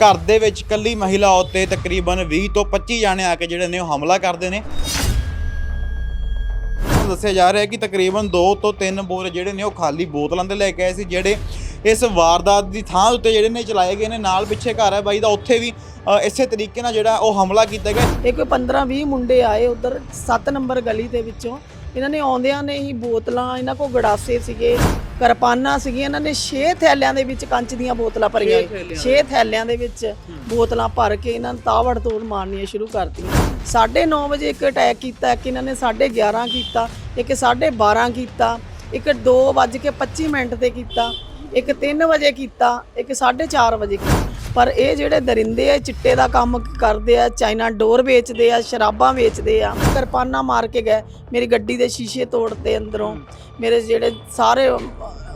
ਘਰ ਦੇ ਵਿੱਚ ਇਕੱਲੀ ਮਹਿਲਾ ਉੱਤੇ ਤਕਰੀਬਨ 20 ਤੋਂ 25 ਜਾਣੇ ਆ ਕੇ ਜਿਹੜੇ ਨੇ ਉਹ ਹਮਲਾ ਕਰਦੇ ਨੇ। ਦੱਸਿਆ ਜਾ ਰਿਹਾ ਹੈ ਕਿ ਤਕਰੀਬਨ 2 ਤੋਂ 3 ਬੋਰ ਜਿਹੜੇ ਨੇ ਉਹ ਖਾਲੀ ਬੋਤਲਾਂ ਦੇ ਲੈ ਕੇ ਆਏ ਸੀ, ਜਿਹੜੇ ਇਸ ਵਾਰਦਾਤ ਦੀ ਥਾਂ ਉੱਤੇ ਜਿਹੜੇ ਨੇ ਚਲਾਏ ਗਏ ਨੇ, ਨਾਲ ਪਿੱਛੇ ਘਰ ਹੈ ਬਾਈ ਦਾ, ਉੱਥੇ ਵੀ ਇਸੇ ਤਰੀਕੇ ਨਾਲ ਜਿਹੜਾ ਉਹ ਹਮਲਾ ਕੀਤਾ ਗਿਆ। ਇਹ ਕੋਈ 15 20 ਮੁੰਡੇ ਆਏ ਉਧਰ 7 ਨੰਬਰ ਗਲੀ ਦੇ ਵਿੱਚੋਂ। ਇਹਨਾਂ ਨੇ ਆਉਂਦਿਆਂ ਨੇ ਹੀ ਬੋਤਲਾਂ, ਇਹਨਾਂ ਕੋਲ ਗੜਾਸੇ ਸੀਗੇ ਕਿਰਪਾਨਾਂ ਸੀਗੀਆਂ ਇਹਨਾਂ ਨੇ 6 ਥੈਲਿਆਂ ਦੇ ਵਿੱਚ ਕੰਚ ਦੀਆਂ ਬੋਤਲਾਂ ਭਰੀਆਂ। 6 ਥੈਲਿਆਂ ਦੇ ਵਿੱਚ ਬੋਤਲਾਂ ਭਰ ਕੇ ਇਹਨਾਂ ਨੇ ਤਾਵੜ ਤੋੜ ਮਾਰਨੀਆਂ ਸ਼ੁਰੂ ਕਰਤੀਆਂ। 9:30 ਵਜੇ ਇੱਕ ਅਟੈਕ ਕੀਤਾ ਇੱਕ ਇਹਨਾਂ ਨੇ 11:30 ਕੀਤਾ ਇੱਕ 12:30 ਕੀਤਾ ਇੱਕ 2:25 ਮਿੰਟ ਤੇ ਕੀਤਾ ਇੱਕ 3 ਵਜੇ ਕੀਤਾ ਇੱਕ 4:30 ਵਜੇ ਕੀਤਾ। ਪਰ ਇਹ ਜਿਹੜੇ ਦਰਿੰਦੇ ਆ ਚਿੱਟੇ ਦਾ ਕੰਮ ਕਰਦੇ ਆ ਚਾਈਨਾ ਡੋਰ ਵੇਚਦੇ ਆ ਸ਼ਰਾਬਾਂ ਵੇਚਦੇ ਆ। ਕਿਰਪਾਨਾਂ ਮਾਰ ਕੇ ਗਏ ਮੇਰੀ ਗੱਡੀ ਦੇ ਸ਼ੀਸ਼ੇ ਤੋੜਤੇ ਅੰਦਰੋਂ। ਮੇਰੇ ਜਿਹੜੇ ਸਾਰੇ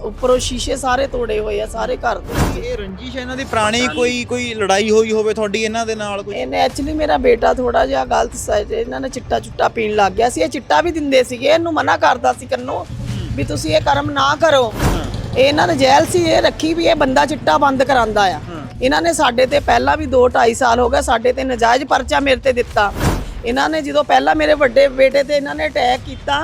ਉੱਪਰੋਂ ਸ਼ੀਸ਼ੇ ਸਾਰੇ ਤੋੜੇ ਹੋਏ ਆ ਸਾਰੇ ਘਰ ਦੇ ਇਹ ਰੰਜਿਸ਼ ਇਹਨਾਂ ਦੀ ਪੁਰਾਣੀ ਕੋਈ ਕੋਈ ਲੜਾਈ ਹੋਈ ਹੋਵੇ ਤੁਹਾਡੀ ਇਹਨਾਂ ਦੇ ਨਾਲ ਕੋਈ? ਇਹਨੇ ਐਕਚੁਅਲੀ ਮੇਰਾ ਬੇਟਾ ਥੋੜਾ ਜਿਹਾ ਗਲਤ ਸਾਈਡ ਇਹਨਾਂ ਨੇ ਚਿੱਟਾ ਚੁੱਟਾ ਪੀਣ ਲੱਗ ਗਿਆ ਸੀ। ਇਹ ਚਿੱਟਾ ਵੀ ਦਿੰਦੇ ਸੀਗੇ ਇਹਨੂੰ ਮਨਾ ਕਰਦਾ ਸੀ ਕੰਨੋ ਵੀ ਤੁਸੀਂ ਇਹ ਕਰਮ ਨਾ ਕਰੋ। ਇਹ ਇਹਨਾਂ ਨੇ ਜੈਲ ਸੀ ਇਹ ਰੱਖੀ ਵੀ ਇਹ ਬੰਦਾ ਚਿੱਟਾ ਬੰਦ ਕਰਾਂਦਾ ਆ। ਇਹਨਾਂ ਨੇ ਸਾਡੇ ਤੇ ਪਹਿਲਾਂ ਵੀ 2 2.5 ਸਾਲ ਹੋ ਗਏ, ਸਾਡੇ ਤੇ ਨਜਾਇਜ਼ ਪਰਚਾ ਮੇਰੇ ਤੇ ਦਿੱਤਾ। ਇਹਨਾਂ ਨੇ ਜਦੋਂ ਪਹਿਲਾਂ ਮੇਰੇ ਵੱਡੇ ਬੇਟੇ ਤੇ ਇਹਨਾਂ ਨੇ ਅਟੈਕ ਕੀਤਾ,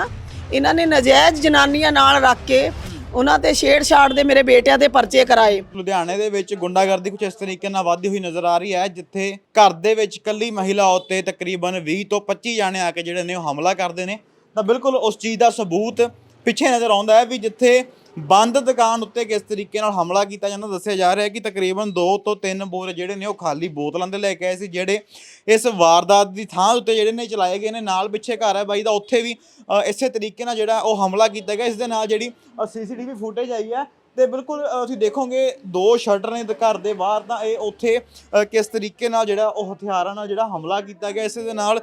ਇਹਨਾਂ ਨੇ ਨਜਾਇਜ਼ ਜਨਾਨੀਆਂ ਨਾਲ ਰੱਖ ਕੇ ਉਹਨਾਂ ਤੇ ਛੇੜਛਾੜ ਦੇ ਮੇਰੇ ਬੇਟਿਆਂ ਦੇ ਪਰਚੇ ਕਰਾਏ। ਲੁਧਿਆਣੇ ਦੇ ਵਿੱਚ ਗੁੰਡਾਗਰਦੀ ਕੁਝ ਇਸ ਤਰੀਕੇ ਨਾਲ ਵੱਧਦੀ ਹੋਈ ਨਜ਼ਰ ਆ ਰਹੀ ਹੈ, ਜਿੱਥੇ ਘਰ ਦੇ ਵਿੱਚ ਇਕੱਲੀ ਮਹਿਲਾ ਉੱਤੇ ਤਕਰੀਬਨ 20 ਤੋਂ 25 ਜਾਣੇ ਆ ਕੇ ਜਿਹੜੇ ਨੇ ਉਹ ਹਮਲਾ ਕਰਦੇ ਨੇ। ਤਾਂ ਬਿਲਕੁਲ ਉਸ ਚੀਜ਼ ਦਾ ਸਬੂਤ ਪਿੱਛੇ ਨਜ਼ਰ ਆਉਂਦਾ ਹੈ ਵੀ ਜਿੱਥੇ ਬੰਦ ਦੁਕਾਨ ਉੱਤੇ ਕਿਸ ਤਰੀਕੇ ਨਾਲ ਹਮਲਾ ਕੀਤਾ ਜਾਂਦਾ ਦੱਸਿਆ ਜਾ ਰਿਹਾ ਹੈ ਕਿ ਤਕਰੀਬਨ 2 ਤੋਂ 3 ਬੋਰ ਜਿਹੜੇ ਨੇ ਉਹ ਖਾਲੀ ਬੋਤਲਾਂ ਦੇ ਲੈ ਕੇ ਆਏ ਸੀ, ਜਿਹੜੇ ਇਸ ਵਾਰਦਾਤ ਦੀ ਥਾਂ ਉੱਤੇ ਜਿਹੜੇ ਨੇ ਚਲਾਏ ਗਏ ਨੇ, ਨਾਲ ਪਿੱਛੇ ਘਰ ਹੈ ਬਾਈ ਦਾ, ਉੱਥੇ ਵੀ ਇਸੇ ਤਰੀਕੇ ਨਾਲ ਜਿਹੜਾ ਉਹ ਹਮਲਾ ਕੀਤਾ ਗਿਆ। ਇਸ ਦੇ ਨਾਲ ਜਿਹੜੀ ਸੀਸੀਟੀਵੀ ਫੁਟੇਜ ਆਈ ਹੈ ਤੇ ਬਿਲਕੁਲ ਤੁਸੀਂ ਦੇਖੋਗੇ ਦੋ ਸ਼ਟਰ ਨੇ ਘਰ ਦੇ ਬਾਹਰ, ਤਾਂ ਇਹ ਉੱਥੇ ਕਿਸ ਤਰੀਕੇ ਨਾਲ ਜਿਹੜਾ ਉਹ ਹਥਿਆਰਾਂ ਨਾਲ ਜਿਹੜਾ ਹਮਲਾ ਕੀਤਾ ਗਿਆ। ਇਸੇ ਦੇ ਨਾਲ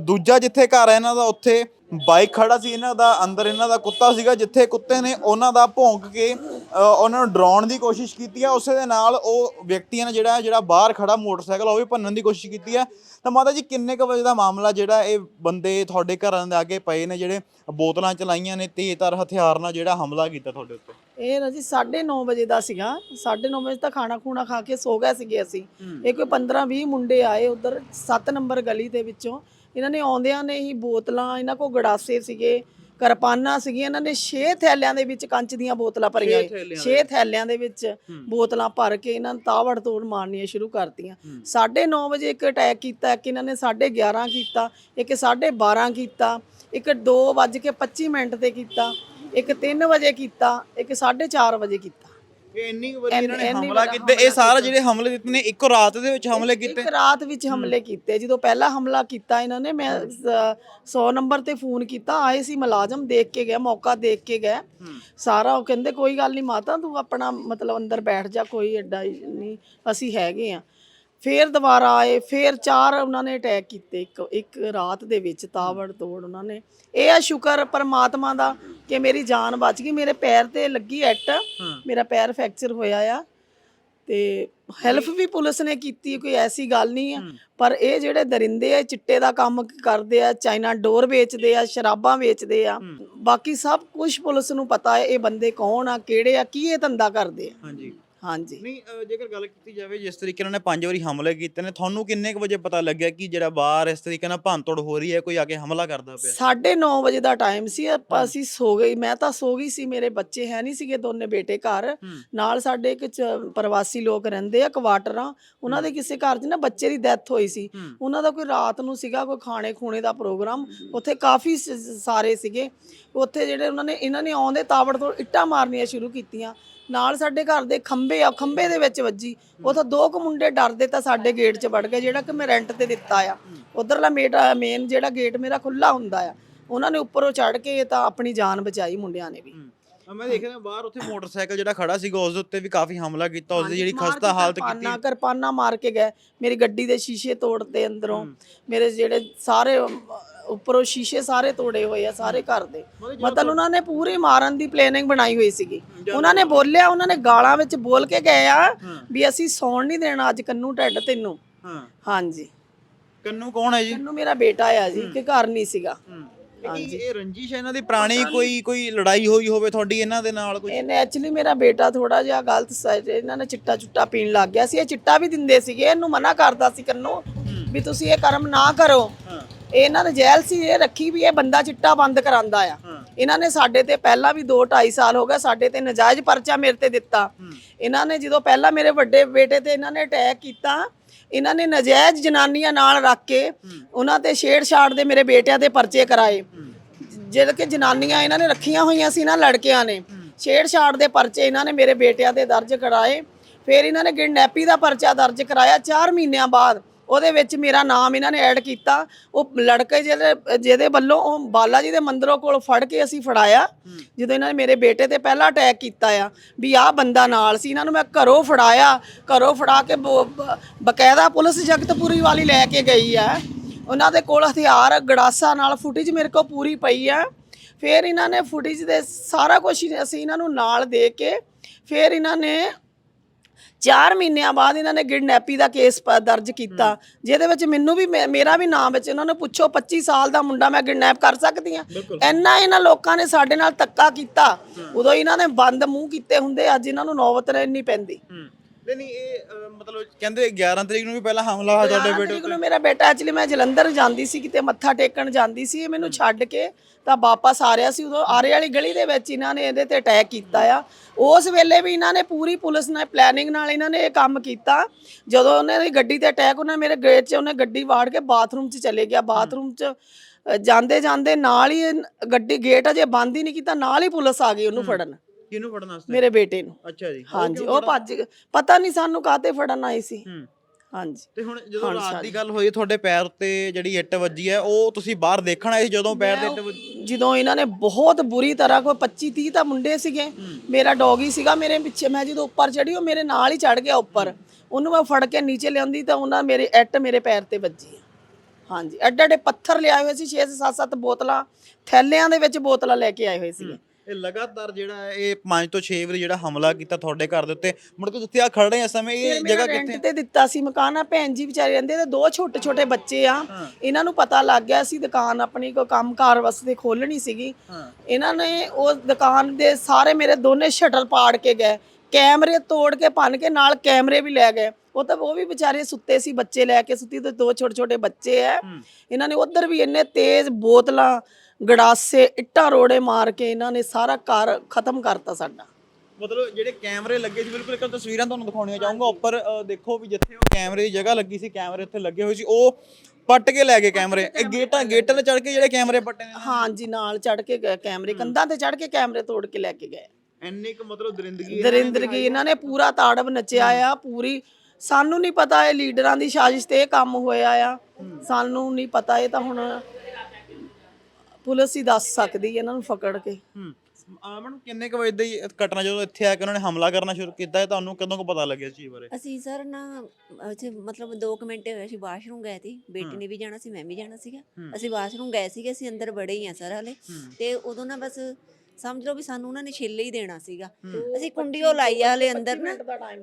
ਦੂਜਾ ਜਿੱਥੇ ਘਰ ਹੈ ਇਹਨਾਂ ਦਾ, ਉੱਥੇ ਬਾਈਕ ਖੜਾ ਸੀ ਇਹਨਾਂ ਦਾ ਅੰਦਰ ਇਹਨਾਂ ਦਾ ਕੁੱਤਾ ਸੀਗਾ ਜਿੱਥੇ ਕੁੱਤੇ ਨੇ ਉਹਨਾਂ ਦਾ ਭੌਂਕ ਕੇ ਉਹਨਾਂ ਨੂੰ ਡਰਾਉਣ ਦੀ ਕੋਸ਼ਿਸ਼ ਕੀਤੀ ਹੈ ਉਸੇ ਦੇ ਨਾਲ ਉਹ ਵਿਅਕਤੀਆਂ ਨੇ ਜਿਹੜਾ ਜਿਹੜਾ ਬਾਹਰ ਖੜਾ ਮੋਟਰਸਾਈਕਲ ਉਹ ਵੀ ਭੰਨਣ ਦੀ ਕੋਸ਼ਿਸ਼ ਕੀਤੀ ਹੈ ਤਾਂ ਮਾਤਾ ਜੀ ਕਿੰਨੇ ਕੁ ਵਜੇ ਦਾ ਮਾਮਲਾ ਜਿਹੜਾ ਇਹ ਬੰਦੇ ਤੁਹਾਡੇ ਘਰਾਂ ਦੇ ਅੱਗੇ ਪਏ ਨੇ ਜਿਹੜੇ ਬੋਤਲਾਂ ਚਲਾਈਆਂ ਨੇ ਤੇਜ਼ਧਾਰ ਹਥਿਆਰ ਨਾਲ ਜਿਹੜਾ ਹਮਲਾ ਕੀਤਾ ਤੁਹਾਡੇ ਉੱਤੇ? ਇਹ ਨਾ ਜੀ 9:30 ਵਜੇ ਦਾ ਸੀਗਾ। 9:30 ਵਜੇ ਤੱਕ ਖਾਣਾ ਖੂਣਾ ਖਾ ਕੇ ਸੋ ਗਏ ਸੀਗੇ ਅਸੀਂ। ਇਹ ਕੋਈ 15 20 ਮੁੰਡੇ ਆਏ ਉਧਰ 7 ਨੰਬਰ ਗਲੀ ਦੇ ਵਿੱਚੋਂ। ਇਹਨਾਂ ਨੇ ਆਉਂਦਿਆਂ ਨੇ ਹੀ ਬੋਤਲਾਂ ਇਹਨਾਂ ਕੋਲ ਗੜਾਸੇ ਸੀਗੇ ਕਿਰਪਾਨਾਂ ਸੀਗੀਆਂ ਇਹਨਾਂ ਨੇ 6 ਥੈਲਿਆਂ ਦੇ ਵਿੱਚ ਕੰਚ ਦੀਆਂ ਬੋਤਲਾਂ ਭਰੀਆਂ 6 ਥੈਲਿਆਂ ਦੇ। ਵਿੱਚ ਬੋਤਲਾਂ ਭਰ ਕੇ ਇਹਨਾਂ ਨੇ ਤਾਵੜ ਤੋੜ ਮਾਰਨੀਆਂ ਸ਼ੁਰੂ ਕਰਤੀਆਂ। 9:30 ਵਜੇ ਇੱਕ ਅਟੈਕ ਕੀਤਾ ਇੱਕ ਇਹਨਾਂ ਨੇ 11:30 ਕੀਤਾ ਇੱਕ 12:30 ਕੀਤਾ ਇੱਕ 2:25 ਮਿੰਟ ਤੇ ਕੀਤਾ ਇੱਕ 3 ਵਜੇ ਕੀਤਾ ਇੱਕ 4:30 ਵਜੇ ਕੀਤਾ। ਇਹ ਇੰਨੀ ਕੁ ਵਾਰੀ ਇਹਨਾਂ ਨੇ ਇੰਨੀ ਹਮਲਾ ਵਾਰ ਕੀਤਾ। ਇਹ ਸਾਰਾ ਜਿਹੜੇ ਹਮਲੇ ਦਿੱਤੇ ਨੇ ਇੱਕੋ ਰਾਤ ਦੇ ਵਿੱਚ ਹਮਲੇ ਕੀਤੇ। ਇੱਕ ਰਾਤ ਵਿੱਚ ਹਮਲੇ ਕੀਤੇ। ਜਦੋਂ ਪਹਿਲਾ ਹਮਲਾ ਕੀਤਾ ਇਹਨਾਂ ਨੇ ਮੈਂ 100 ਨੰਬਰ ਤੇ ਫੋਨ ਕੀਤਾ। ਆਏ ਸੀ ਮੁਲਾਜ਼ਮ ਦੇਖ ਕੇ ਗਿਆ ਮੌਕਾ ਦੇਖ ਕੇ ਗਏ। ਸਾਰਾ ਉਹ ਕਹਿੰਦੇ ਕੋਈ ਗੱਲ ਨਹੀਂ ਮਾਤਾ ਤੂੰ ਆਪਣਾ ਮਤਲਬ ਅੰਦਰ ਬੈਠ ਜਾ ਕੋਈ ਐਡਾ ਨਹੀਂ ਅਸੀਂ ਹੈਗੇ ਆ। ਫੇਰ ਦੁਬਾਰਾ ਆਏ ਫੇਰ ਚਾਰ ਉਹਨਾਂ ਨੇ ਅਟੈਕ ਕੀਤੇ ਇੱਕ ਇੱਕ ਰਾਤ ਦੇ ਵਿੱਚ ਤਾਵੜ ਤੋੜ ਉਹਨਾਂ ਨੇ। ਇਹ ਆ ਸ਼ੁਕਰ ਪਰਮਾਤਮਾ ਦਾ ਕਿ ਮੇਰੀ ਜਾਨ ਬਚ ਗਈ ਮੇਰੇ ਪੈਰ ਤੇ ਲੱਗੀ ਐਟ ਮੇਰਾ ਪੈਰ ਫ੍ਰੈਕਚਰ ਹੋਇਆ ਆ। ਤੇ ਹੈਲਪ ਵੀ ਪੁਲਿਸ ਨੇ ਕੀਤੀ ਕੋਈ ਐਸੀ ਗੱਲ ਨਹੀਂ ਆ। ਪਰ ਇਹ ਜਿਹੜੇ ਦਰਿੰਦੇ ਆ ਚਿੱਟੇ ਦਾ ਕੰਮ ਕਰਦੇ ਆ ਚਾਈਨਾ ਡੋਰ ਵੇਚਦੇ ਆ ਸ਼ਰਾਬਾਂ ਵੇਚਦੇ ਆ। ਬਾਕੀ ਸਭ ਕੁਝ ਪੁਲਿਸ ਨੂੰ ਪਤਾ ਹੈ ਇਹ ਬੰਦੇ ਕੌਣ ਆ ਕਿਹੜੇ ਆ ਕੀ ਇਹ ਧੰਦਾ ਕਰਦੇ ਆ। ਹਾਂਜੀ। ਹਾਂਜੀ। ਨਹੀਂ ਜੇਕਰ ਗੱਲ ਕੀਤੀ ਜਾਵੇ ਜਿਸ ਤਰੀਕੇ ਨਾਲ ਨੇ ਪੰਜ ਵਾਰੀ ਹਮਲੇ ਕੀਤੇ ਨੇ ਤੁਹਾਨੂੰ ਕਿੰਨੇ ਕੁ ਵਜੇ ਪਤਾ ਲੱਗਿਆ ਕਿ ਜਿਹੜਾ ਬਾਹਰ ਇਸ ਤਰੀਕੇ ਨਾਲ ਭੰਨਤੋੜ ਹੋ ਰਹੀ ਹੈ ਕੋਈ ਆ ਕੇ ਹਮਲਾ ਕਰਦਾ ਪਿਆ? 9:30 ਵਜੇ ਦਾ ਟਾਈਮ ਸੀ ਆਪਾਂ ਅਸੀਂ ਸੋ ਗਏ ਮੈਂ ਤਾਂ ਸੋ ਗਈ ਸੀ ਮੇਰੇ ਬੱਚੇ ਹੈ ਨਹੀਂ ਸੀਗੇ ਦੋਨੇ ਬੇਟੇ ਘਰ। ਨਾਲ ਸਾਡੇ ਇੱਕ ਚ- ਪ੍ਰਵਾਸੀ ਲੋਕ ਰਹਿੰਦੇ ਆ ਕੁਆਟਰਾਂ। ਉਹਨਾਂ ਦੇ ਕਿਸੇ ਘਰ 'ਚ ਨਾ ਬੱਚੇ ਦੀ ਡੈਥ ਹੋਈ ਸੀ। ਉਹਨਾਂ ਦਾ ਕੋਈ ਰਾਤ ਨੂੰ ਸੀਗਾ ਕੋਈ ਖਾਣੇ ਖੂਣੇ ਦਾ ਪ੍ਰੋਗਰਾਮ। ਉੱਥੇ ਕਾਫੀ ਸ- ਸਾਰੇ ਸੀਗੇ। ਉੱਥੇ ਜਿਹੜੇ ਉਹਨਾਂ ਨੇ ਇਹਨਾਂ ਨੇ ਆਉਂਦੇ ਤਾਵੜ ਤੋਂ ਇੱਟਾਂ ਮਾਰਨੀਆਂ ਸ਼ੁਰੂ ਕੀਤੀਆਂ। ਨਾਲ ਸਾਡੇ ਘਰ ਦੇ ਖੰਭੇ ਆ, ਖੰਭੇ ਦੇ ਵਿੱਚ ਵੱਜੀ। ਉਥੋਂ ਦੋ ਕੁ ਮੁੰਡੇ ਡਰਦੇ ਤਾਂ ਸਾਡੇ ਗੇਟ 'ਚ ਵੜ ਗਏ, ਜਿਹੜਾ ਕਿ ਮੈਂ ਰੈਂਟ ਤੇ ਦਿੱਤਾ ਆ। ਉਧਰਲਾ ਮੇਰਾ ਮੇਨ ਜਿਹੜਾ ਗੇਟ ਮੇਰਾ ਖੁੱਲਾ ਹੁੰਦਾ ਆ, ਉਹਨਾਂ ਨੇ ਉੱਪਰੋਂ ਚੜ ਕੇ ਤਾਂ ਆਪਣੀ ਜਾਨ ਬਚਾਈ ਮੁੰਡਿਆਂ ਨੇ ਵੀ। ਮੈਂ ਦੇਖ ਰਿਹਾ ਬਾਹਰ ਉੱਥੇ ਮੋਟਰਸਾਈਕਲ ਜਿਹੜਾ ਖੜਾ ਸੀਗਾ ਉਸ ਦੇ ਉੱਤੇ ਵੀ ਕਾਫੀ ਹਮਲਾ ਕੀਤਾ ਉਸ ਦੀ ਜਿਹੜੀ ਖਸਤਾ ਹਾਲਤ ਕੀਤੀ ਕਿਰਪਾਨਾਂ ਕਿਰਪਾਨਾਂ ਮਾਰ ਕੇ ਗਏ। ਮੇਰੀ ਗੱਡੀ ਦੇ ਸ਼ੀਸ਼ੇ ਤੋੜਤੇ ਅੰਦਰੋਂ। ਮੇਰੇ ਜਿਹੜੇ ਸਾਰੇ ਉੱਪਰੋਂ ਸ਼ੀਸ਼ੇ ਸਾਰੇ ਤੋੜੇ ਹੋਏ ਆ ਸਾਰੇ ਘਰ ਦੇ। ਮਤਲਬ ਉਹਨਾਂ ਨੇ ਪੂਰੀ ਮਾਰਨ ਦੀ ਪਲੈਨਿੰਗ ਬਣਾਈ ਹੋਈ ਸੀਗੀ। ਉਹਨਾਂ ਨੇ ਬੋਲਿਆ ਉਹਨਾਂ ਨੇ ਗਾਲਾਂ ਵਿੱਚ ਬੋਲ ਕੇ ਗਏ ਆ ਵੀ ਅਸੀਂ ਸੌਣ ਨਹੀਂ ਦੇਣਾ ਅੱਜ ਕੰਨੂ ਢੱਡ ਤੈਨੂੰ। ਹਾਂ। ਹਾਂਜੀ। ਕੰਨੂ ਕੌਣ ਹੈ ਜੀ? ਕੰਨੂ ਮੇਰਾ ਬੇਟਾ ਆ ਜੀ ਕਿ ਘਰ ਨਹੀਂ ਸੀਗਾ। ਹਾਂਜੀ। ਇਹ ਰੰਜਿਸ਼ ਹੈ ਇਹਨਾਂ ਦੀ ਪੁਰਾਣੀ ਕੋਈ ਕੋਈ ਲੜਾਈ ਹੋਈ ਹੋਵੇ ਤੁਹਾਡੀ ਇਹਨਾਂ ਦੇ ਨਾਲ ਕੋਈ ਇਹਨੇ ਐਕਚੁਅਲੀ ਮੇਰਾ ਬੇਟਾ ਥੋੜਾ ਜਿਹਾ ਗਲਤ ਸਾਈਡ ਇਹਨਾਂ ਨੇ ਚਿੱਟਾ ਚੁੱਟਾ ਪੀਣ ਲੱਗ ਗਿਆ ਸੀ। ਇਹ ਚਿੱਟਾ ਵੀ ਦਿੰਦੇ ਸੀਗੇ ਇਹਨੂੰ ਮਨਾ ਕਰਦਾ ਸੀ ਕੰਨੋਂ ਵੀ ਤੁਸੀਂ ਇਹ ਕਰਮ ਨਾ ਕਰੋ। ਇਹ ਇਹਨਾਂ ਨੇ ਜੈਲ ਸੀ ਇਹ ਰੱਖੀ ਵੀ ਇਹ ਬੰਦਾ ਚਿੱਟਾ ਬੰਦ ਕਰਾਂਦਾ ਆ। ਇਹਨਾਂ ਨੇ ਸਾਡੇ ਤੇ ਪਹਿਲਾਂ ਵੀ 2 2.5 ਸਾਲ ਹੋ ਗਏ ਸਾਡੇ ਤੇ ਨਜਾਇਜ਼ ਪਰਚਾ ਮੇਰੇ ਤੇ ਦਿੱਤਾ। ਇਹਨਾਂ ਨੇ ਜਦੋਂ ਪਹਿਲਾਂ ਮੇਰੇ ਵੱਡੇ ਬੇਟੇ ਤੇ ਇਹਨਾਂ ਨੇ ਅਟੈਕ ਕੀਤਾ ਇਹਨਾਂ ਨੇ ਨਜਾਇਜ਼ ਜਨਾਨੀਆਂ ਨਾਲ ਰੱਖ ਕੇ ਉਹਨਾਂ ਤੇ ਛੇੜਛਾੜ ਦੇ ਮੇਰੇ ਬੇਟਿਆਂ ਦੇ ਪਰਚੇ ਕਰਾਏ। ਜਿਹੜੇ ਕਿ ਜਨਾਨੀਆਂ ਇਹਨਾਂ ਨੇ ਰੱਖੀਆਂ ਹੋਈਆਂ ਸੀ ਨਾ ਲੜਕਿਆਂ ਨੇ। ਛੇੜਛਾੜ ਦੇ ਪਰਚੇ ਇਹਨਾਂ ਨੇ ਮੇਰੇ ਬੇਟਿਆਂ ਤੇ ਦਰਜ ਕਰਾਏ। ਫਿਰ ਇਹਨਾਂ ਨੇ ਗਿਣਨੈਪੀ ਦਾ ਪਰਚਾ ਦਰਜ ਕਰਾਇਆ 4 ਮਹੀਨਿਆਂ ਬਾਅਦ। ਉਹਦੇ ਵਿੱਚ ਮੇਰਾ ਨਾਮ ਇਹਨਾਂ ਨੇ ਐਡ ਕੀਤਾ। ਉਹ ਲੜਕੇ ਜਿਹੜੇ, ਜਿਹਦੇ ਵੱਲੋਂ ਉਹ ਬਾਲਾ ਜੀ ਦੇ ਮੰਦਰੋਂ ਕੋਲ ਫੜ ਕੇ ਅਸੀਂ ਫੜਾਇਆ। ਜਦੋਂ ਇਹਨਾਂ ਨੇ ਮੇਰੇ ਬੇਟੇ ਤੇ ਪਹਿਲਾ ਅਟੈਕ ਕੀਤਾ ਆ, ਵੀ ਆਹ ਬੰਦਾ ਨਾਲ ਸੀ, ਇਹਨਾਂ ਨੂੰ ਮੈਂ ਘਰੋਂ ਫੜਾਇਆ। ਘਰੋਂ ਫੜਾ ਕੇ ਬਕਾਇਦਾ ਪੁਲਿਸ ਜਗਤਪੁਰੀ ਵਾਲੀ ਲੈ ਕੇ ਗਈ ਆ। ਉਹਨਾਂ ਦੇ ਕੋਲ ਹਥਿਆਰ, ਗੜਾਸਾ ਨਾਲ ਫੁਟੇਜ ਮੇਰੇ ਕੋਲ ਪੂਰੀ ਪਈ ਆ। ਫਿਰ ਇਹਨਾਂ ਨੇ ਫੁਟੇਜ ਦੇ ਸਾਰਾ ਕੁਝ ਅਸੀਂ ਇਹਨਾਂ ਨੂੰ ਨਾਲ ਦੇ ਕੇ, ਫਿਰ ਇਹਨਾਂ ਨੇ 4 ਮਹੀਨਿਆਂ ਬਾਅਦ ਇਹਨਾਂ ਨੇ ਗਿਡਨੈਪੀ ਦਾ ਕੇਸ ਪ- ਦਰਜ ਕੀਤਾ। ਜਿਹਦੇ ਵਿੱਚ ਮੈਨੂੰ ਵੀ ਮੇ- ਮੇਰਾ ਵੀ ਨਾਮ ਵਿੱਚ ਇਹਨਾਂ ਨੇ ਪੁੱਛੋ 25 ਸਾਲ ਦਾ ਮੁੰਡਾ ਮੈਂ ਗਿਡਨੈਪ ਕਰ ਸਕਦੀ ਆ ਇੰਨਾ ਇਹਨਾਂ ਲੋਕਾਂ ਨੇ ਸਾਡੇ ਨਾਲ ਧੱਕਾ ਕੀਤਾ। ਉਦੋਂ ਇਹਨਾਂ ਨੇ ਬੰਦ ਮੂੰਹ ਕੀਤੇ ਹੁੰਦੇ ਅੱਜ ਇਹਨਾਂ ਨੂੰ ਨੌਬਤ ਨਹੀਂ ਪੈਂਦੀ। ਨਹੀਂ ਨਹੀਂ ਇਹ ਮਤਲਬ ਕਹਿੰਦੇ 11 ਤਰੀਕ ਨੂੰ ਵੀ ਪਹਿਲਾਂ ਹਮਲਾ ਹੋਇਆ ਤੁਹਾਡੇ ਬੇਟੇ ਤਰੀਕ ਨੂੰ ਮੇਰਾ ਬੇਟਾ ਐਕਚੁਅਲੀ ਮੈਂ ਜਲੰਧਰ ਜਾਂਦੀ ਸੀ ਕਿਤੇ ਮੱਥਾ ਟੇਕਣ ਜਾਂਦੀ ਸੀ ਇਹ ਮੈਨੂੰ ਛੱਡ ਕੇ ਤਾਂ ਵਾਪਸ ਆ ਰਿਹਾ ਸੀ ਉਦੋਂ ਆਰੇ ਵਾਲੀ ਗਲੀ ਦੇ ਵਿੱਚ ਇਹਨਾਂ ਨੇ ਇਹਦੇ ਤੇ ਅਟੈਕ ਕੀਤਾ ਆ। ਉਸ ਵੇਲੇ ਵੀ ਇਹਨਾਂ ਨੇ ਪੂਰੀ ਪੁਲਿਸ ਨੇ ਪਲੈਨਿੰਗ ਨਾਲ ਇਹਨਾਂ ਨੇ ਇਹ ਕੰਮ ਕੀਤਾ। ਜਦੋਂ ਉਹਨਾਂ ਦੀ ਗੱਡੀ ਤੇ ਅਟੈਕ ਉਹਨਾਂ ਮੇਰੇ ਗੇਟ 'ਚ ਉਹਨੇ ਗੱਡੀ ਵਾੜ ਕੇ ਬਾਥਰੂਮ 'ਚ ਚਲੇ ਗਿਆ। ਬਾਥਰੂਮ 'ਚ ਜਾਂਦੇ ਜਾਂਦੇ ਨਾਲ ਹੀ ਗੱਡੀ ਗੇਟ ਅਜੇ ਬੰਦ ਹੀ ਨਹੀਂ ਕੀਤਾ ਨਾਲ ਹੀ ਪੁਲਿਸ ਆ ਗਈ ਉਹਨੂੰ ਫੜਨ। ਕਿਹਨੂੰ ਫੜਨ ਵਾਸਤੇ? ਮੇਰੇ ਬੇਟੇ ਨੂੰ। ਅੱਛਾ ਜੀ। ਹਾਂਜੀ ਉਹ ਭੱਜ। ਪਤਾ ਨਹੀਂ ਸਾਨੂੰ ਕਾਹਤੇ ਫੜਨ ਆਈ ਸੀ। ਹੂੰ। ਹਾਂਜੀ। ਤੇ ਹੁਣ ਜਦੋਂ ਰਾਤ ਦੀ ਗੱਲ ਹੋਈ ਤੁਹਾਡੇ ਪੈਰ ਉੱਤੇ ਜਿਹੜੀ ਇੱਟ ਵੱਜੀ ਹੈ ਉਹ ਤੁਸੀਂ ਬਾਹਰ ਦੇਖਣ ਆਏ ਸੀ ਜਦੋਂ ਪੈਰ ਤੇ ਇੱਟ ਵੱਜੀ ਜਦੋਂ ਇਹਨਾਂ ਨੇ ਬਹੁਤ ਬੁਰੀ ਤਰ੍ਹਾਂ ਕੋਈ 25 30 ਤਾਂ ਮੁੰਡੇ ਸੀਗੇ। ਮੇਰਾ ਡੌਗੀ ਸੀਗਾ ਮੇਰੇ ਪਿੱਛੇ। ਮੈਂ ਜਦੋਂ ਉੱਪਰ ਚੜੀ ਉਹ ਮੇਰੇ ਨਾਲ ਹੀ ਚੜ ਗਿਆ ਉੱਪਰ। ਉਹਨੂੰ ਮੈਂ ਫੜ ਕੇ ਨੀਚੇ ਲਿਆਂਦੀ ਤਾਂ ਉਹਨਾਂ ਮੇਰੇ ਐਟ ਮੇਰੇ ਪੈਰ ਤੇ ਵੱਜੀ। ਹਾਂਜੀ। ਐਡੇ ਐਡੇ ਪੱਥਰ ਲਿਆਏ ਹੋਏ ਸੀ 6 7 7 ਬੋਤਲਾਂ ਥੈਲਿਆਂ ਦੇ ਵਿੱਚ ਬੋਤਲਾਂ ਲੈ ਕੇ ਆਏ ਹੋਏ ਸੀਗੇ। ਇਹ ਲਗਾਤਾਰ ਜਿਹੜਾ ਹੈ ਇਹ 5 ਤੋਂ 6 ਵਾਰੀ ਜਿਹੜਾ ਹਮਲਾ ਕੀਤਾ ਤੁਹਾਡੇ ਘਰ ਦੇ ਉੱਤੇ। ਮੁੜ ਕੇ ਜਿੱਥੇ ਆ ਖੜ ਰਹੇ ਇਸ ਸਮੇਂ ਇਹ ਜਗ੍ਹਾ ਰੈਂਟ ਕਿੱਥੇ? ਤੇ ਦਿੱਤਾ ਸੀ ਮਕਾਨ ਆ ਭੈਣ ਜੀ ਵਿਚਾਰੇ ਰਹਿੰਦੇ ਤੇ ਦੋ ਛੋਟੇ ਛੋਟੇ ਬੱਚੇ ਆ। ਇਹਨਾਂ ਨੂੰ ਪਤਾ ਲੱਗ ਗਿਆ ਸੀ ਦੁਕਾਨ ਆਪਣੀ ਕੋਈ ਕੰਮਕਾਰ ਵਾਸਤੇ ਖੋਲਣੀ ਸੀਗੀ। ਹਾਂ। ਇਹਨਾਂ ਨੇ ਉਹ ਦੁਕਾਨ ਦੇ ਸਾਰੇ ਮੇਰੇ ਦੋਨੇ ਸ਼ਟਰ ਪਾੜ ਕੇ ਗਏ। ਕੈਮਰੇ ਤੋੜ ਕੇ ਭੰਨ ਕੇ ਨਾਲ ਕੈਮਰੇ ਵੀ ਲੈ ਗਏ। ਉਹ ਤਾਂ ਉਹ ਵੀ ਵਿਚਾਰੇ ਸੁੱਤੇ ਸੀ ਬੱਚੇ ਲੈ ਕੇ ਸੁੱਤੀ ਤੇ ਦੋ ਛੋਟੇ ਛੋਟੇ ਬੱਚੇ ਐ ਇਹਨਾਂ ਨੇ ਉਧਰ ਵੀ ਇੰਨੇ ਤੇਜ਼ ਬੋਤਲਾਂ ਗੜਾਸੇ ਇੱਟਾਂ ਰੋੜੇ ਮਾਰ ਕੇ ਇਹਨਾਂ ਨੇ ਸਾਰਾ ਘਰ ਖਤਮ ਕਰਤਾ ਸਾਡਾ। ਮਤਲਬ ਜਿਹੜੇ ਕੈਮਰੇ ਲੱਗੇ ਸੀ ਬਿਲਕੁਲ ਇੱਕ ਤਸਵੀਰਾਂ ਤੁਹਾਨੂੰ ਦਿਖਾਉਣੀਆਂ ਚਾਹੂੰਗਾ। ਉੱਪਰ ਅ, ਦੇਖੋ ਵੀ ਜਿੱਥੇ ਉਹ ਕੈਮਰੇ ਦੀ ਜਗ੍ਹਾ ਲੱਗੀ ਸੀ ਕੈਮਰੇ ਉੱਥੇ ਲੱਗੇ ਹੋਏ ਸੀ। ਉਹ ਪੱਟ ਕੇ ਲੈ ਗਏ ਕੈਮਰੇ। ਇਹ ਗੇਟਾਂ ਗੇਟਾਂ ਤੇ ਚੜ ਕੇ ਜਿਹੜੇ ਕੈਮਰੇ ਪੱਟੇ ਨੇ। ਹਾਂਜੀ ਨਾਲ ਚੜ ਕੇ ਗਏ ਕੈਮਰੇ ਕੰਧਾਂ ਤੇ ਚੜ ਕੇ ਕੈਮਰੇ ਤੋੜ ਕੇ ਲੈ ਕੇ ਗਏ। ਇੰਨੀ ਕੁ ਮਤਲਬ ਦਰਿੰਦਗੀ ਦਰਿੰਦਰ ਕੀ ਇਹਨਾਂ ਨੇ ਪੂਰਾ ਤਾੜਵ ਨੱਚਿਆ ਆ ਪੂਰੀ। ਸਾਨੂੰ ਨਹੀਂ ਪਤਾ ਇਹ ਲੀਡਰਾਂ ਦੀ ਸਾਜ਼ਿਸ਼ ਤੇ ਇਹ ਕੰਮ ਹੋਇਆ ਆ। ਸਾਨੂੰ ਨਹੀਂ ਪਤਾ ਇਹ ਤਾਂ ਹੁਣ ਪੁਲਿਸ ਹੀ ਦੱਸ ਸਕਦੀ ਹੈ ਇਹਨਾਂ ਨੂੰ ਫਕੜ ਕੇ। ਹੂੰ। ਆਮਨ ਕਿੰਨੇ ਕੁ ਵਜੇ ਦੀ ਘਟਨਾ ਜਦੋਂ ਇੱਥੇ ਆ ਕੇ ਉਹਨਾਂ ਨੇ ਹਮਲਾ ਕਰਨਾ ਸ਼ੁਰੂ ਕੀਤਾ ਹੈ? ਤੁਹਾਨੂੰ ਕਦੋਂ ਕੁ ਪਤਾ ਲੱਗਿਆ ਇਸ ਚੀਜ਼ ਬਾਰੇ? ਅਸੀਂ ਸਰ ਨਾ ਉੱਥੇ ਮਤਲਬ 2 ਘੰਟੇ ਹੋਏ ਅਸੀਂ ਵਾਸ਼ਰੂਮ ਗਏ ਸੀ। ਬੇਟੀ ਨੇ ਵੀ ਜਾਣਾ ਸੀ ਮੈਂ ਵੀ ਜਾਣਾ ਸੀਗਾ। ਅਸੀਂ ਵਾਸ਼ਰੂਮ ਗਏ ਸੀਗੇ ਅਸੀਂ ਅੰਦਰ ਬੜੇ ਹੀ ਆ ਸਰ ਹਲੇ। ਤੇ ਉਦੋਂ ਨਾ ਬਸ ਸਮਝ ਲਓ ਵੀ ਸਾਨੂੰ ਉਹਨਾਂ ਨੇ ਛਿੱਲੇ ਹੀ ਦੇਣਾ ਸੀਗਾ। ਅਸੀਂ ਕੁੰਡੀਓ ਲਾਈ ਆ ਹਲੇ ਅੰਦਰ ਨਾ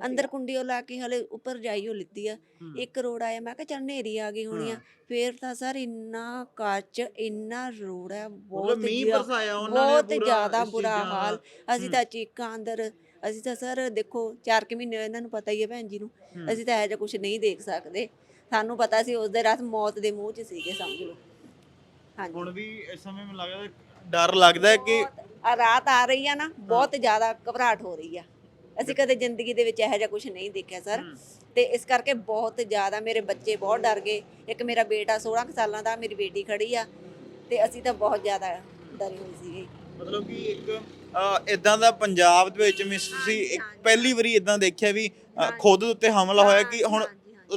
ਅੰਦਰ ਕੁੰਡੀਓ ਲਾ ਕੇ ਹਲੇ ਉੱਪਰ ਜਾਈਓ ਲਿੱਤੀ ਆ। ਇੱਕ ਰੋਡ ਆਇਆ ਮੈਂ ਕਿਹਾ ਚੱਲ ਨੇਰੀ ਆ ਗਈ ਹੋਣੀ ਆ। ਫੇਰ ਤਾਂ ਸਰ ਇੰਨਾ ਕੱਚ ਇੰਨਾ ਆ ਬਹੁਤ ਮੀਂਹ ਜ਼ਿਆ- ਬਰਸਾਇਆ ਉਹਨਾਂ ਨੇ ਬਹੁਤ ਪੂਰਾ ਜ਼ਿਆਦਾ ਇਸ ਬੁਰਾ ਚੀਜ਼ਾਂ। ਹਾਲ। ਅਸੀਂ ਤਾਂ ਚੀਕਾਂ ਅੰਦਰ ਅਸੀਂ ਤਾਂ ਸਰ ਦੇਖੋ 4 ਕਿ ਮਹੀਨੇ ਇਹਨਾਂ ਨੂੰ ਪਤਾ ਹੀ ਹੈ ਭੈਣ ਜੀ ਨੂੰ। ਅਸੀਂ ਤਾਂ ਇਹੋ ਜਿਹਾ ਕੁਝ ਨਹੀਂ ਦੇਖ ਸਕਦੇ। ਸਾਨੂੰ ਪਤਾ ਸੀ ਉਸ ਦੇ ਰਾਤ ਮੌਤ ਦੇ ਮੂੰਹ 'ਚ ਸੀਗੇ ਸਮਝ ਲਓ। ਹਾਂਜੀ। ਹੁਣ ਵੀ ਇਸ ਸਮੇਂ ਮੈਨੂੰ ਲੱਗਦਾ ਡਰ ਲੱਗਦਾ ਹੈ ਕਿ ਆ ਰਾਤ ਆ ਰਹੀ ਆ ਨਾ ਬਹੁਤ ਜ਼ਿਆਦਾ ਘਬਰਾਹਟ ਹੋ ਰਹੀ ਆ। ਅਸੀਂ ਕਦੇ ਜ਼ਿੰਦਗੀ ਦੇ ਵਿੱਚ ਇਹੋ ਜਿਹਾ ਕੁਝ ਨਹੀਂ ਦੇਖਿਆ ਸਰ। ਤੇ ਇਸ ਕਰਕੇ ਬਹੁਤ ਜ਼ਿਆਦਾ ਮੇਰੇ ਬੱਚੇ ਬਹੁਤ ਡਰ ਗਏ। ਇੱਕ ਮੇਰਾ ਬੇਟਾ 16 ਕੁ ਸਾਲਾਂ ਦਾ ਮੇਰੀ ਬੇਟੀ ਖੜੀ ਆ। ਤੇ ਅਸੀਂ ਤਾਂ ਬਹੁਤ ਜ਼ਿਆਦਾ ਡਰੇ ਹੋਏ ਸੀਗੇ। ਮਤਲਬ ਕਿ ਇੱਕ ਇਦਾਂ ਦਾ ਪੰਜਾਬ ਦੇ ਵਿੱਚ ਮਿਸ ਤੁਸੀਂ ਇੱਕ ਪਹਿਲੀ ਵਾਰੀ ਇਦਾਂ ਦੇਖਿਆ ਵੀ ਖੁਦ ਉੱਤੇ ਹਮਲਾ ਹੋਇਆ ਕਿ ਹੁਣ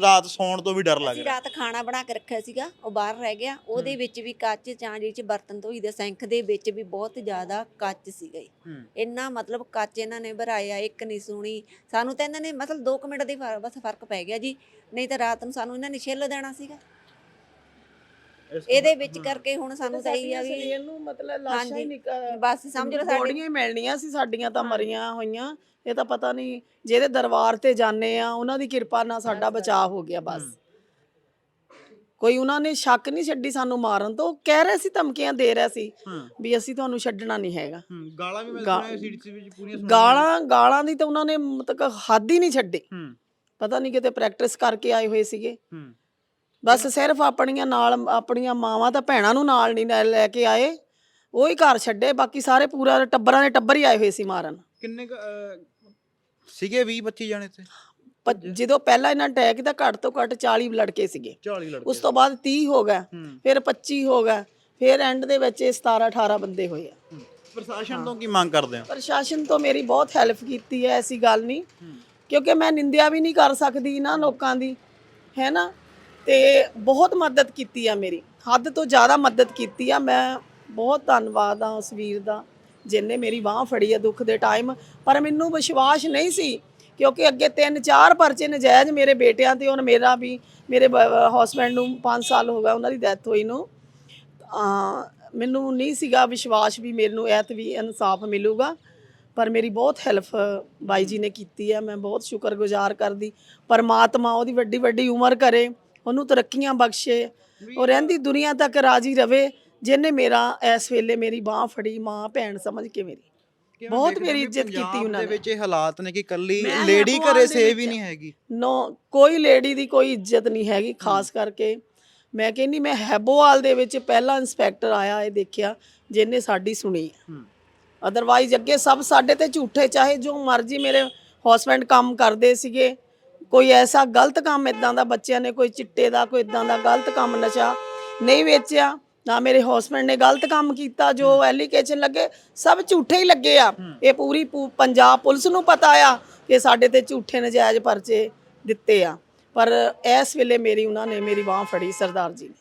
ਰਾਤ ਸੌਣ ਤੋਂ ਵੀ ਡਰ ਲੱਗ ਅਸੀਂ ਰਿਹਾ। ਰਾਤ ਖਾਣਾ ਬਣਾ ਕੇ ਰੱਖਿਆ ਸੀਗਾ ਉਹ ਬਾਹਰ ਰਹਿ ਗਿਆ। ਉਹਦੇ ਵਿੱਚ ਵੀ ਕੱਚ ਚਾਂਦੀ ਚ ਬਰਤਨ ਧੋਈ ਦੇ ਸਿੰਕ ਦੇ ਵਿੱਚ ਵੀ ਬਹੁਤ ਜ਼ਿਆਦਾ ਕੱਚ ਸੀਗਾ। ਜੀ। ਹੂੰ। ਇੰਨਾ ਮਤਲਬ ਕੱਚ ਇਹਨਾਂ ਨੇ ਭਰਾਇਆ ਇੱਕ ਨਹੀਂ ਸੁਣੀ। ਸਾਨੂੰ ਤਾਂ ਇਹਨਾਂ ਨੇ ਮਤਲਬ 2 ਮਿੰਟ ਦੀ ਫਰ- ਬਸ ਫ਼ਰਕ ਪੈ ਗਿਆ ਜੀ। ਨਹੀਂ ਤਾਂ ਰਾਤ ਨੂੰ ਸਾਨੂੰ ਇਹਨਾਂ ਨੇ ਛਿੱਲ ਦੇਣਾ ਸੀਗਾ। ਇਹਦੇ ਵਿੱਚ ਕਰਕੇ ਹੁਣ ਸਾਨੂੰ ਤਾਂ ਇਹ ਆ ਵੀ ਸਰੀਰ ਨੂੰ ਮਤਲਬ ਲਾਸ਼ਾਂ ਹੀ ਹਾਂਜੀ। ਨਿਕਲ ਬਸ ਸਮਝ ਲਓ ਸਾਡੇ ਬੋਡੀਆਂ ਹੀ ਮਿਲਣੀਆਂ ਸੀ ਸਾਡੀਆਂ ਤਾਂ ਮਰੀਆਂ ਹੋਈਆਂ। ਇਹ ਤਾਂ ਪਤਾ ਨਹੀਂ ਜਿਹਦੇ ਦਰਬਾਰ ਤੇ ਜਾਣੇ ਆ ਉਹਨਾਂ ਦੀ ਕਿਰਪਾ ਨਾਲ ਸਾਡਾ ਬਚਾਅ ਹੋ ਗਿਆ ਬਸ। ਕੋਈ ਉਹਨਾਂ ਨੇ ਸ਼ੱਕ ਨਹੀਂ ਛੱਡੀ ਸਾਨੂੰ ਮਾਰਨ ਤੋਂ ਉਹ ਕਹਿ ਰਹੇ ਸੀ ਧਮਕੀਆਂ ਦੇ ਰਹੇ ਸੀ ਹੂੰ ਵੀ ਅਸੀਂ ਤੁਹਾਨੂੰ ਛੱਡਣਾ ਨਹੀਂ ਹੈਗਾ। ਹੂੰ ਗਾਲਾਂ ਵੀ ਮੈਂ ਗਾ- ਸੁਣਿਆ ਸੀਟ ਵਿੱਚ ਪੂਰੀਆਂ ਸੁਣੀਆਂ। ਗਾਲਾਂ ਗਾਲਾਂ ਦੀ ਤਾਂ ਉਹਨਾਂ ਨੇ ਮਤਲਬ ਹੱਦ ਹੀ ਨਹੀਂ ਛੱਡੀ। ਹੂੰ ਪਤਾ ਨਹੀਂ ਕਿਤੇ ਪ੍ਰੈਕਟਿਸ ਕਰਕੇ ਆਏ ਹੋਏ ਸੀਗੇ। ਹੂੰ ਬਸ ਸਿਰਫ ਆਪਣੀਆਂ ਨਾਲ ਆਪਣੀਆਂ ਮਾਵਾਂ ਤਾਂ ਭੈਣਾਂ ਨੂੰ ਨਾਲ ਨਹੀਂ ਲੈ- ਲੈ ਕੇ ਆਏ। ਉਹ ਹੀ ਘਰ ਛੱਡੇ ਬਾਕੀ ਸਾਰੇ ਪੂਰਾ ਟੱਬਰਾਂ ਦੇ ਟੱਬਰ ਹੀ ਆਏ ਹੋਏ ਸੀ ਮਾਰਨ। ਕਿੰਨੇ ਕੁ, ਅਹ, ਸੀਗੇ 20 25 ਜਾਣੇ ਤੇ ਪਰ ਜਦੋਂ ਪਹਿਲਾਂ ਇਹਨਾਂ ਅਟੈਕ ਦਾ ਘੱਟ ਤੋਂ ਘੱਟ 40 ਲੜਕੇ ਸੀਗੇ। 40 ਲੜਕੇ। ਉਸ ਤੋਂ ਬਾਅਦ 30 ਹੋ ਗਿਆ ਹੂੰ। ਫਿਰ 25 ਹੋ ਗਿਆ ਫਿਰ ਐਂਡ ਦੇ ਵਿੱਚ ਇਹ 17 18 ਬੰਦੇ ਹੋਏ ਆ। ਹੂੰ। ਪ੍ਰਸ਼ਾਸਨ ਤੋਂ ਕੀ ਮੰਗ ਕਰਦੇ ਹੋ? ਪ੍ਰਸ਼ਾਸਨ ਤੋਂ ਮੇਰੀ ਬਹੁਤ ਹੈਲਪ ਕੀਤੀ ਹੈ ਐਸੀ ਗੱਲ ਨਹੀਂ। ਕਿਉਂਕਿ ਮੈਂ ਨਿੰਦਿਆ ਵੀ ਨਹੀਂ ਕਰ ਸਕਦੀ ਨਾ ਲੋਕਾਂ ਦੀ ਹੈ ਨਾ? ਤੇ ਬਹੁਤ ਮਦਦ ਕੀਤੀ ਆ ਮੇਰੀ। ਹੱਦ ਤੋਂ ਜ਼ਿਆਦਾ ਮਦਦ ਕੀਤੀ ਆ। ਮੈਂ ਬਹੁਤ ਧੰਨਵਾਦ ਆ ਉਸ ਵੀਰ ਦਾ ਜਿਨੇ ਮੇਰੀ ਬਾਹ ਫੜੀ ਆ ਦੁੱਖ ਦੇ ਟਾਈਮ ਪਰ ਮੈਨੂੰ ਵਿਸ਼ਵਾਸ ਨਹੀਂ ਸੀ, ਕਿਉਂਕਿ ਅੱਗੇ ਤਿੰਨ ਚਾਰ ਪਰਚੇ ਨਜਾਇਜ਼ ਮੇਰੇ ਬੇਟਿਆਂ ਤੇ ਹੁਣ ਮੇਰਾ ਵੀ, ਮੇਰੇ ਹਸਬੰਡ ਨੂੰ 5 ਸਾਲ ਹੋ ਗਿਆ ਉਹਨਾਂ ਦੀ ਡੈਥ ਹੋਈ ਨੂੰ। ਮੈਨੂੰ ਨਹੀਂ ਸੀਗਾ ਵਿਸ਼ਵਾਸ ਵੀ ਮੈਨੂੰ ਐਤ ਵੀ ਇਨਸਾਫ ਮਿਲੂਗਾ। ਪਰ ਮੇਰੀ ਬਹੁਤ ਹੈਲਪ ਬਾਈ ਜੀ ਨੇ ਕੀਤੀ ਹੈ ਮੈਂ ਬਹੁਤ ਸ਼ੁਕਰਗੁਜ਼ਾਰ ਕਰਦੀ। ਪਰਮਾਤਮਾ ਉਹਦੀ ਵੱਡੀ ਵੱਡੀ ਉਮਰ ਕਰੇ। ਉਹਨੂੰ ਤਰੱਕੀਆਂ ਬਖਸ਼ੇ। ਉਹ ਰਹਿੰਦੀ ਦੁਨੀਆ ਤੱਕ ਰਾਜੀ ਰਵੇ ਜਿਹਨੇ ਮੇਰਾ ਇਸ ਵੇਲੇ ਮੇਰੀ ਬਾਹ ਫੜੀ ਮਾਂ ਭੈਣ ਸਮਝ ਕੇ ਮੇਰੀ। ਬਹੁਤ ਮੇਰੀ ਇੱਜ਼ਤ ਕੀਤੀ ਉਹਨਾਂ ਦੇ ਨੇ। ਵਿੱਚ ਇਹ ਹਾਲਾਤ ਨੇ ਕਿ ਕੱਲੀ ਲੇਡੀ ਘਰੇ ਸੇਵ ਹੀ ਨਹੀਂ ਹੈਗੀ। ਨੋ ਕੋਈ ਲੇਡੀ ਦੀ ਕੋਈ ਇੱਜ਼ਤ ਨਹੀਂ ਹੈਗੀ ਖਾਸ ਕਰਕੇ। ਮੈਂ ਕਹਿੰਨੀ ਮੈਂ ਹੈਬੋਵਾਲ ਦੇ ਵਿੱਚ ਪਹਿਲਾ ਇੰਸਪੈਕਟਰ ਆਇਆ ਇਹ ਦੇਖਿਆ ਜਿਹਨੇ ਸਾਡੀ ਸੁਣੀ ਅਦਰਵਾਈਜ਼ ਅੱਗੇ ਸਭ ਸਾਡੇ ਤੇ ਝੂਠੇ ਚਾਹੇ ਜੋ ਮਰਜ਼ੀ ਮੇਰੇ ਹਸਬੰਡ ਕੰਮ ਕਰਦੇ ਸੀਗੇ। ਕੋਈ ਐਸਾ ਗਲਤ ਕੰਮ ਇਦਾਂ ਦਾ ਬੱਚਿਆਂ ਨੇ ਕੋਈ ਚਿੱਟੇ ਦਾ ਕੋਈ ਇਦਾਂ ਦਾ ਗਲਤ ਕੰਮ ਨਸ਼ਾ ਨਹੀਂ ਵੇਚਿਆ ਨਾ ਮੇਰੇ ਹਸਬੰਡ ਨੇ ਗਲਤ ਕੰਮ ਕੀਤਾ ਜੋ ਐਲੀਗੇਸ਼ਨ ਲੱਗੇ ਸਭ ਝੂਠੇ ਹੀ ਲੱਗੇ ਆ। ਇਹ ਪੂਰੀ ਪੰਜਾਬ ਪੁਲਿਸ ਨੂੰ ਪਤਾ ਆ ਕਿ ਸਾਡੇ ਤੇ ਝੂਠੇ ਨਜਾਇਜ਼ ਪਰਚੇ ਦਿੱਤੇ ਆ। ਪਰ ਇਸ ਵੇਲੇ ਮੇਰੀ ਉਹਨਾਂ ਨੇ ਮੇਰੀ ਬਾਹ ਫੜੀ ਸਰਦਾਰ ਜੀ ਨੇ।